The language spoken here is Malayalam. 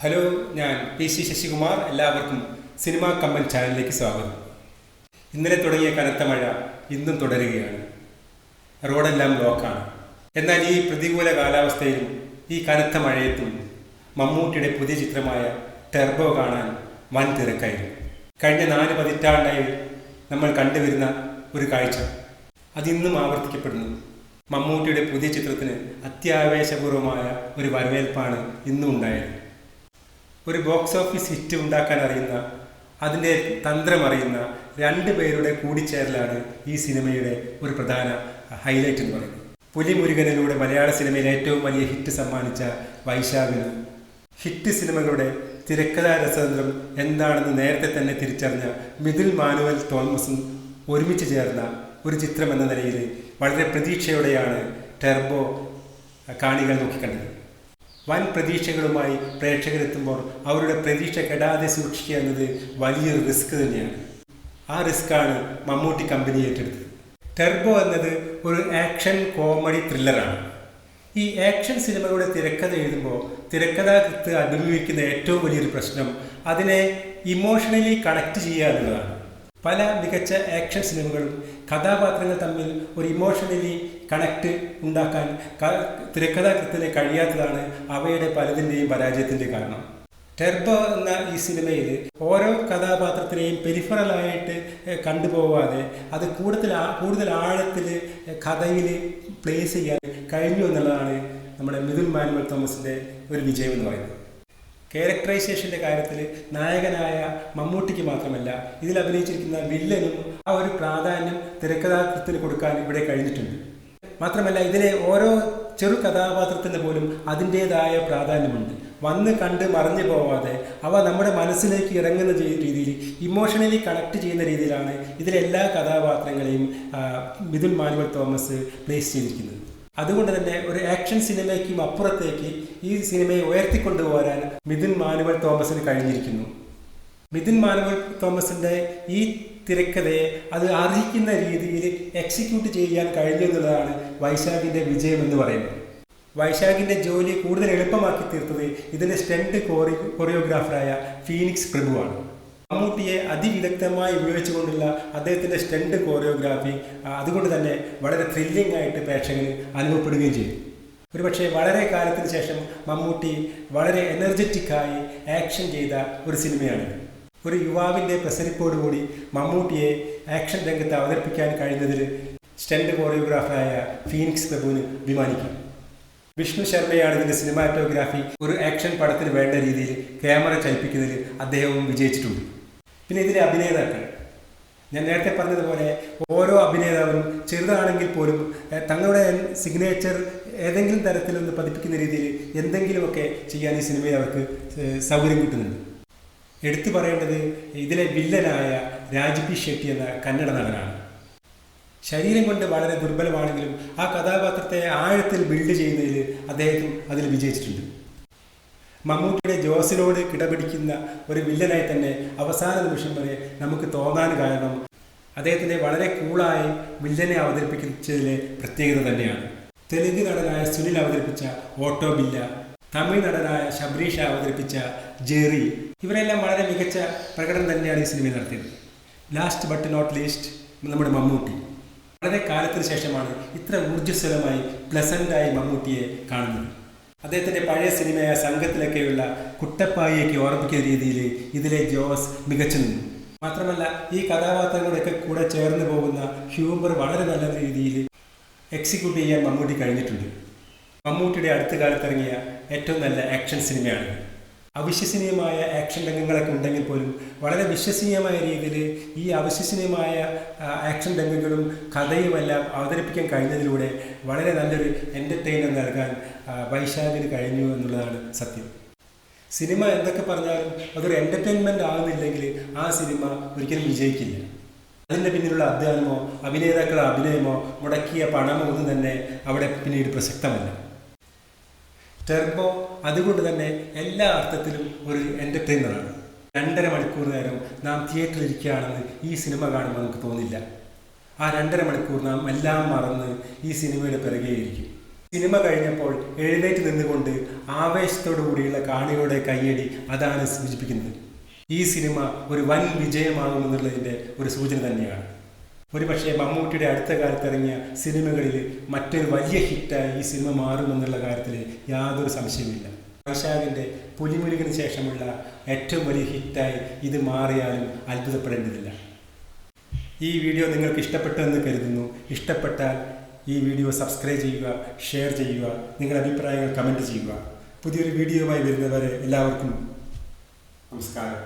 ഹലോ ഞാൻ പി സി ശശികുമാർ. എല്ലാവർക്കും സിനിമാ കമ്പൻ ചാനലിലേക്ക് സ്വാഗതം. ഇന്നലെ തുടങ്ങിയ കനത്ത മഴ ഇന്നും തുടരുകയാണ്. റോഡെല്ലാം ബ്ലോക്കാണ്. എന്നാൽ ഈ പ്രതികൂല കാലാവസ്ഥയിലും ഈ കനത്ത മഴയത്തും മമ്മൂട്ടിയുടെ പുതിയ ചിത്രമായ ടെർബോ കാണാൻ വൻ തിരക്കായിരുന്നു. കഴിഞ്ഞ നാല് പതിറ്റാണ്ടായി നമ്മൾ കണ്ടുവരുന്ന ഒരു കാഴ്ച. അതിന്നും ആവർത്തിക്കപ്പെടുന്നു. മമ്മൂട്ടിയുടെ പുതിയ ചിത്രത്തിന് അത്യാവേശപൂർവമായ ഒരു വരവേൽപ്പാണ് ഇന്നും ഉണ്ടായത് ഒരു ബോക്സ് ഓഫീസ് ഹിറ്റ് ഉണ്ടാക്കാൻ അറിയുന്ന അതിന്റെ തന്ത്രം അറിയുന്ന രണ്ട് പേരുടെ കൂടിച്ചേരലാണ് ഈ സിനിമയുടെ ഒരു പ്രധാന ഹൈലൈറ്റ് എന്ന് പറയുന്നത്. പുലിമുരുകനിലൂടെ മലയാള സിനിമയിൽ ഏറ്റവും വലിയ ഹിറ്റ് സമ്മാനിച്ച വൈശാഖിന് ഹിറ്റ് സിനിമകളുടെ തിരക്കഥാ രസതന്ത്രം എന്താണെന്ന് നേരത്തെ തന്നെ തിരിച്ചറിഞ്ഞ മിഥുൽ മാനുവൽ തോമസും ഒരുമിച്ച് ചേർന്ന ഒരു ചിത്രം എന്ന നിലയിൽ വളരെ പ്രതീക്ഷയോടെയാണ് ടെർബോ കാണികൾ നോക്കിക്കണ്ടത്. വൻ പ്രതീക്ഷകളുമായി പ്രേക്ഷകരെത്തുമ്പോൾ അവരുടെ പ്രതീക്ഷ കെടാതെ സൂക്ഷിക്കുക എന്നത് വലിയൊരു റിസ്ക് തന്നെയാണ്. ആ റിസ്ക്കാണ് മമ്മൂട്ടി കമ്പനി ഏറ്റെടുത്തത്. ടെർബോ എന്നത് ഒരു ആക്ഷൻ കോമഡി ത്രില്ലറാണ്. ഈ ആക്ഷൻ സിനിമകളുടെ തിരക്കഥ എഴുതുമ്പോൾ തിരക്കഥാകൃത്ത് അഭിമുഖിക്കുന്ന ഏറ്റവും വലിയൊരു പ്രശ്നം അതിനെ ഇമോഷണലി കണക്ട് ചെയ്യുക എന്നുള്ളതാണ്. പല മികച്ച ആക്ഷൻ സിനിമകളും കഥാപാത്രങ്ങൾ തമ്മിൽ ഒരു ഇമോഷണലി കണക്ട് ഉണ്ടാക്കാൻ തിരക്കഥാകൃത്തിന് കഴിയാത്തതാണ് അവയുടെ പലതിന്റെയും പരാജയത്തിന്റെ കാരണം. ടെർബോ എന്ന ഈ സിനിമയിൽ ഓരോ കഥാപാത്രത്തിനെയും പെരിഫറലായിട്ട് കണ്ടുപോവാതെ അത് കൂടുതൽ കൂടുതൽ ആഴത്തിൽ കഥയിൽ പ്ലേസ് ചെയ്യാൻ കഴിഞ്ഞു എന്നുള്ളതാണ് നമ്മുടെ മിഥുൻ മാനുവൽ തോമസിന്റെ ഒരു വിജയം എന്ന് പറയുന്നത്. ക്യാരക്ടറൈസേഷന്റെ കാര്യത്തിൽ നായകനായ മമ്മൂട്ടിക്ക് മാത്രമല്ല ഇതിൽ അഭിനയിച്ചിരിക്കുന്ന വില്ലനും ആ ഒരു പ്രാധാന്യം തിരക്കഥാകൃത്തിന് കൊടുക്കാൻ ഇവിടെ കഴിഞ്ഞിട്ടുണ്ട്. മാത്രമല്ല ഇതിലെ ഓരോ ചെറു കഥാപാത്രത്തിന് പോലും അതിന്റേതായ പ്രാധാന്യമുണ്ട്. വന്ന് കണ്ട് മറിഞ്ഞു പോവാതെ അവ നമ്മുടെ മനസ്സിലേക്ക് ഇറങ്ങുന്ന രീതിയിൽ ഇമോഷണലി കണക്ട് ചെയ്യുന്ന രീതിയിലാണ് ഇതിലെ എല്ലാ കഥാപാത്രങ്ങളെയും മിഥുൻ മാനുവൽ തോമസ് പ്ലേസ് ചെയ്തിരിക്കുന്നത്. അതുകൊണ്ട് തന്നെ ഒരു ആക്ഷൻ സിനിമയ്ക്കും അപ്പുറത്തേക്ക് ഈ സിനിമയെ ഉയർത്തിക്കൊണ്ടുപോരാൻ മിഥുൻ മാനുവൽ തോമസിന് കഴിഞ്ഞിരിക്കുന്നു. മിഥുൻ മാനുവൽ തോമസിന്റെ ഈ തിരക്കഥയെ അത് അർഹിക്കുന്ന രീതിയിൽ എക്സിക്യൂട്ട് ചെയ്യാൻ കഴിഞ്ഞു എന്നുള്ളതാണ് വൈശാഖിന്റെ വിജയം എന്ന് പറയുന്നത്. വൈശാഖിന്റെ ജോലി കൂടുതൽ എളുപ്പമാക്കി തീർത്തത് ഇതിന്റെ സ്റ്റണ്ട് കോറി കൊറിയോഗ്രാഫറായ ഫീനിക്സ് പ്രഭുവാണ്. മമ്മൂട്ടിയെ അതിവിദഗ്ധമായി ഉപയോഗിച്ചുകൊണ്ടുള്ള അദ്ദേഹത്തിന്റെ സ്റ്റണ്ട് കോറിയോഗ്രാഫി അതുകൊണ്ട് തന്നെ വളരെ ത്രില്ലിംഗ് ആയിട്ട് പ്രേക്ഷകന് അനുഭവപ്പെടുകയും ചെയ്തു. ഒരുപക്ഷെ വളരെ കാലത്തിന് ശേഷം മമ്മൂട്ടി വളരെ എനർജറ്റിക്കായി ആക്ഷൻ ചെയ്ത ഒരു സിനിമയാണ് ഒരു യുവാവിന്റെ പ്രസരിപ്പോടുകൂടി മമ്മൂട്ടിയെ ആക്ഷൻ രംഗത്ത് അവതരിപ്പിക്കാൻ കഴിഞ്ഞതിൽ സ്റ്റണ്ട് കോറിയോഗ്രാഫറായ ഫീനിക്സ് പ്രഭുവിന് അഭിമാനിക്കാം. വിഷ്ണു ശർമ്മയാണ് ഇതിന്റെ സിനിമാറ്റോഗ്രാഫി ഒരു ആക്ഷൻ പടത്തിന് വേണ്ട രീതിയിൽ ക്യാമറ ചലിപ്പിക്കുന്നതിൽ അദ്ദേഹവും വിജയിച്ചിട്ടുണ്ട്. പിന്നെ ഇതിലെ അഭിനേതാക്കൾ. ഞാൻ നേരത്തെ പറഞ്ഞതുപോലെ ഓരോ അഭിനേതാവും ചെറുതാണെങ്കിൽ പോലും തങ്ങളുടെ സിഗ്നേച്ചർ ഏതെങ്കിലും തരത്തിലൊന്ന് പതിപ്പിക്കുന്ന രീതിയിൽ എന്തെങ്കിലുമൊക്കെ ചെയ്യാൻ ഈ സിനിമയിൽ അവർക്ക് സൗകര്യം കിട്ടുന്നുണ്ട്. എടുത്തു പറയേണ്ടത് ഇതിലെ വില്ലനായ രാജ്പി ഷെട്ടി എന്ന കന്നഡ നടനാണ്. ശരീരം കൊണ്ട് വളരെ ദുർബലമാണെങ്കിലും ആ കഥാപാത്രത്തെ ആഴത്തിൽ ബിൽഡ് ചെയ്യുന്നതിൽ അദ്ദേഹം അതിൽ വിജയിച്ചിട്ടുണ്ട്. മമ്മൂട്ടിയുടെ ജോസിനോട് കിടപിടിക്കുന്ന ഒരു വില്ലനായി തന്നെ അവസാന നിമിഷം വരെ നമുക്ക് തോന്നാൻ കാരണം അദ്ദേഹത്തിന്റെ വളരെ കൂളായി വില്ലനെ അവതരിപ്പിച്ചതിലെ പ്രത്യേകത തന്നെയാണ്. തെലുങ്ക് നടനായ സുനിൽ അവതരിപ്പിച്ച ഓട്ടോ ബില്ല തമിഴ് നടനായ ശബരീഷ അവതരിപ്പിച്ച ജെറി. ഇവരെല്ലാം വളരെ മികച്ച പ്രകടനം തന്നെയാണ് ഈ സിനിമയിൽ നടത്തിയത്. ലാസ്റ്റ് ബട്ട് നോട്ട് ലീസ്റ്റ് നമ്മുടെ മമ്മൂട്ടി. വളരെ കാലത്തിന് ശേഷമാണ് ഇത്ര ഊർജസ്വലമായി പ്ലസന്റായി മമ്മൂട്ടിയെ കാണുന്നത്. അദ്ദേഹത്തിന്റെ പഴയ സിനിമയായ സംഘത്തിലൊക്കെയുള്ള കുട്ടപ്പായിയൊക്കെ ഓർമ്മിക്കുന്ന രീതിയിൽ ഇതിലെ ജോസ് മികച്ചു നിന്നു. മാത്രമല്ല ഈ കഥാപാത്രങ്ങളുടെയൊക്കെ കൂടെ ചേർന്ന് പോകുന്ന ഹ്യൂമർ വളരെ നല്ല രീതിയിൽ എക്സിക്യൂട്ട് ചെയ്യാൻ മമ്മൂട്ടി കഴിഞ്ഞിട്ടുണ്ട്. മമ്മൂട്ടിയുടെ അടുത്ത കാലത്ത് ഇറങ്ങിയ ഏറ്റവും നല്ല ആക്ഷൻ സിനിമയാണ് അവിശ്വസനീയമായ ആക്ഷൻ രംഗങ്ങളൊക്കെ ഉണ്ടെങ്കിൽ പോലും വളരെ വിശ്വസനീയമായ രീതിയിൽ ഈ അവിശ്വസനീയമായ ആക്ഷൻ രംഗങ്ങളും കഥയുമെല്ലാം അവതരിപ്പിക്കാൻ കഴിഞ്ഞതിലൂടെ വളരെ നല്ലൊരു എന്റർടൈനർ നൽകാൻ വൈശാഖിന് കഴിഞ്ഞു എന്നുള്ളതാണ് സത്യം. സിനിമ എന്തൊക്കെ പറഞ്ഞാലും അതൊരു എന്റർടൈൻമെന്റ് ആകുന്നില്ലെങ്കിൽ ആ സിനിമ ഒരിക്കലും വിജയിക്കില്ല. അതിന്റെ പിന്നിലുള്ള അധ്വാനമോ അഭിനേതാക്കളുടെ അഭിനയമോ മുടക്കിയ പണമോ ഒന്നും തന്നെ അവിടെ പിന്നീട് പ്രസക്തമല്ല. ടെർബോ അതുകൊണ്ട് തന്നെ എല്ലാ അർത്ഥത്തിലും ഒരു എന്റർടൈനറാണ് രണ്ടര മണിക്കൂർ നേരം നാം തിയേറ്ററിൽ ഇരിക്കുകയാണെന്ന് ഈ സിനിമ കാണുമ്പോൾ നമുക്ക് തോന്നില്ല. ആ രണ്ടര മണിക്കൂർ നാം എല്ലാം മറന്ന് ഈ സിനിമയുടെ പിറകെയിരിക്കും. സിനിമ കഴിഞ്ഞപ്പോൾ എഴുന്നേറ്റ് നിന്നുകൊണ്ട് ആവേശത്തോടു കൂടിയുള്ള കാണികളുടെ കയ്യടി അതാണ് സൂചിപ്പിക്കുന്നത്. ഈ സിനിമ ഒരു വൻ വിജയമാകുമെന്നുള്ളതിന്റെ ഒരു സൂചന തന്നെയാണ്. ഒരുപക്ഷെ മമ്മൂട്ടിയുടെ അടുത്ത കാലത്ത് ഇറങ്ങിയ സിനിമകളിൽ മറ്റൊരു വലിയ ഹിറ്റായി ഈ സിനിമ മാറുമെന്നുള്ള കാര്യത്തിൽ യാതൊരു സംശയമില്ല വൈശാഖിന്റെ പുലിമുരുകിന് ശേഷമുള്ള ഏറ്റവും വലിയ ഹിറ്റായി ഇത് മാറിയാലും അത്ഭുതപ്പെടേണ്ടതില്ല. ഈ വീഡിയോ നിങ്ങൾക്ക് ഇഷ്ടപ്പെട്ടെന്ന് കരുതുന്നു. ഇഷ്ടപ്പെട്ടാൽ ഈ വീഡിയോ സബ്സ്ക്രൈബ് ചെയ്യുക ഷെയർ ചെയ്യുക നിങ്ങളുടെ അഭിപ്രായങ്ങൾ കമന്റ് ചെയ്യുക. പുതിയൊരു വീഡിയോയുമായി വരുന്നവരെ എല്ലാവർക്കും നമസ്കാരം.